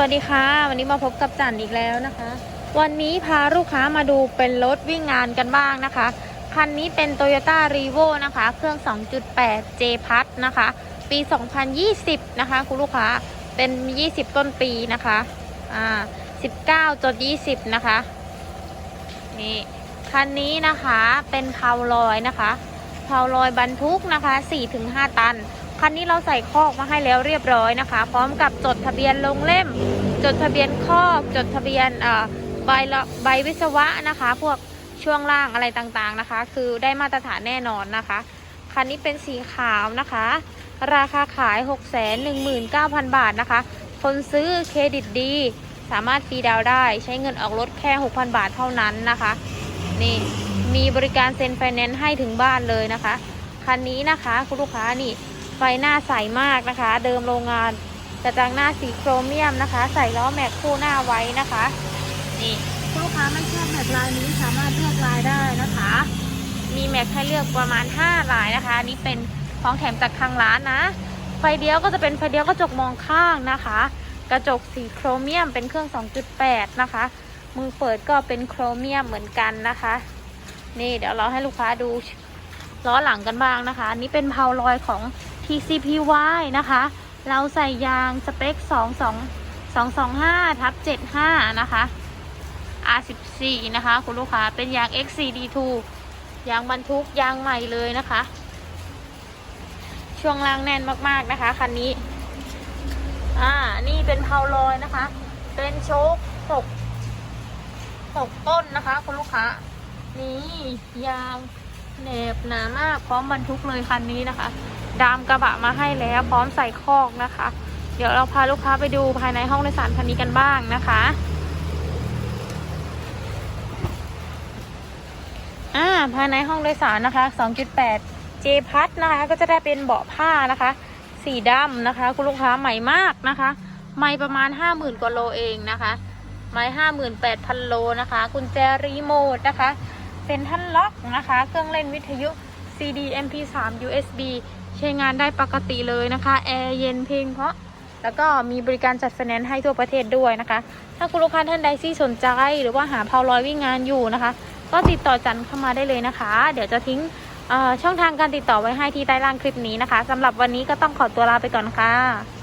วัสดีค่ะ วันนี้มาพบกับจันอีกแล้วนะคะ วันนี้พาลูกค้ามาดูเป็นรถวิ่งงานกันบ้างนะคะ คันนี้เป็น Toyota r e v o นะคะ เครื่อง 2.8 J พัทนะคะ ปี 2020 นะคะ คุณลูกค้าเป็น 20 ต้นปีนะคะอ่า19จด20 นะคะ นี่ คันนี้นะคะเป็นเพาลอยนะคะ เพาลอยบรรทุกนะคะ 4-5 ตัน คันนี้เราใส่คอกมาให้แล้วเรียบร้อยนะคะ พร้อมกับจดทะเบียนลงเล่ม จดทะเบียนคอกจดทะเบียนใบใบวิศวะนะคะ พวกช่วงล่างอะไรต่างๆนะคะ คือได้มาตรฐานแน่นอนนะคะ คันนี้เป็นสีขาวนะคะ ราคาขาย 619,000 บาทนะคะ คนซื้อเครดิตดี สามารถฟรีดาวได้ใช้เงินออกรถแค่ 6,000 บาทเท่านั้นนะคะ นี่มีบริการเซ็นไฟแนนซ์ให้ถึงบ้านเลยนะคะ คันนี้นะคะคุณลูกค้านี่ไฟหน้าใสมากนะคะ เดิมโรงงานกระจังหน้าสีโครเมียมนะคะ ใส่ล้อแม็กคู่หน้าไว้นะคะนี่คุณลูกค้าไม่ชอบแม็กลายนี้สามารถเลือกลายได้นะคะ มีแม็กให้เลือกประมาณ 5 ลายนะคะนนี่เป็นของแถมจากทางร้านนะไฟเดียวก็จะเป็นไฟเดียวกระจกมองข้างนะคะ กระจกสีโครเมียมเป็นเครื่อง 2.8 นะคะ มือเปิดก็เป็นโครเมียมเหมือนกันนะคะ นี่เดี๋ยวเราให้ลูกค้าดูล้อหลังกันบ้างนะคะนนี้เป็นเพาลอยของ TCPY นะคะ เราใส่ยางสเปค 22 225ทับ75 นะคะ R14 นะคะ คุณลูกค้าเป็นยาง XCD2 ยางบรรทุกยางใหม่เลยนะคะ ช่วงล่างแน่นมากๆนะคะคันนี้ อ่า นี่เป็นเพาลอยนะคะ เป็นโชคหก หกต้นนะคะคุณลูกค้า นี่ยางแหนบหนามากพร้อมบรรทุกเลยคันนี้นะคะ ดามกระบะมาให้แล้วพร้อมใส่คอกนะคะ เดี๋ยวเราพาลูกค้าไปดูภายในห้องโดยสารคันนี้กันบ้างนะคะอ่าภายในห้องโดยสารนะคะ 2.8 J พัทนะคะ ก็จะได้เป็นเบาะผ้านะคะ สีดำนะคะ คุณลูกค้าใหม่มากนะคะ ไม่ประมาณ 50,000กว่าโลเองนะคะ ไม้58,000โลนะคะ กุญแจรีโมทนะคะเป็นท่านล็อกนะคะ เครื่องเล่นวิทยุ CD MP3 USB ใช้งานได้ปกติเลยนะคะ แอร์เย็นเพลงเพราะ แล้วก็มีบริการจัดไฟแนนซ์ให้ทั่วประเทศด้วยนะคะ ถ้าคุณลูกค้าท่านใดที่สนใจ หรือว่าหาเพาลอยวิ่งงานอยู่นะคะ ก็ติดต่อจันเข้ามาได้เลยนะคะ เดี๋ยวจะทิ้งช่องทางการติดต่อไว้ให้ที่ใต้ล่างคลิปนี้นะคะสำหรับวันนี้ก็ต้องขอตัวลาไปก่อนค่ะ